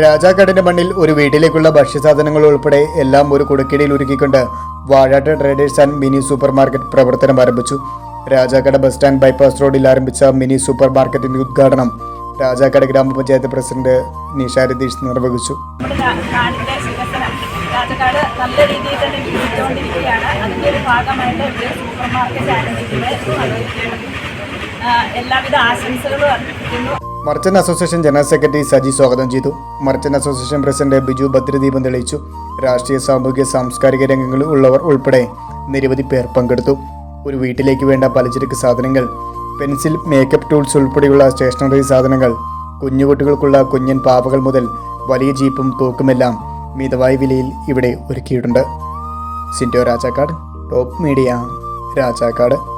രാജാക്കാടിന്റെ മണ്ണിൽ ഒരു വീട്ടിലേക്കുള്ള ഭക്ഷ്യസാധനങ്ങൾ ഉൾപ്പെടെ എല്ലാം ഒരു കുടുക്കിടിയിൽ ഒരുക്കിക്കൊണ്ട് Vazhatt traders and mini super market പ്രവർത്തനം ആരംഭിച്ചു. രാജാക്കാട് ബസ് സ്റ്റാൻഡ് ബൈപ്പാസ് റോഡിൽ ആരംഭിച്ച മിനി സൂപ്പർ മാർക്കറ്റിന്റെ ഉദ്ഘാടനം രാജാക്കാട് ഗ്രാമപഞ്ചായത്ത് പ്രസിഡന്റ് നിഷ രതീഷ് നിർവഹിച്ചു എല്ലാവിധ ആശംസകളും merchant association general secretary Saji സ്വാഗതം ചെയ്തു. മർച്ചന്റ് അസോസിയേഷൻ പ്രസിഡന്റ് ബിജു ഭദ്രദീപം തെളിയിച്ചു. രാഷ്ട്രീയ സാമൂഹിക സാംസ്കാരിക രംഗങ്ങളിൽ ഉള്ളവർ ഉൾപ്പെടെ നിരവധി പേർ പങ്കെടുത്തു. ഒരു വീട്ടിലേക്ക് വേണ്ട പലചരക്ക് സാധനങ്ങൾ പെൻസിൽ മേക്കപ്പ് ടൂൾസ് ഉൾപ്പെടെയുള്ള സ്റ്റേഷനറി സാധനങ്ങൾ കുഞ്ഞുകുട്ടികൾക്കുള്ള കുഞ്ഞൻ പാവകൾ മുതൽ വലിയ ജീപ്പും തൂക്കുമെല്ലാം മിതവായ വിലയിൽ ഇവിടെ ഒരുക്കിയിട്ടുണ്ട്. Sindo Rajakkad top media Rajakkad.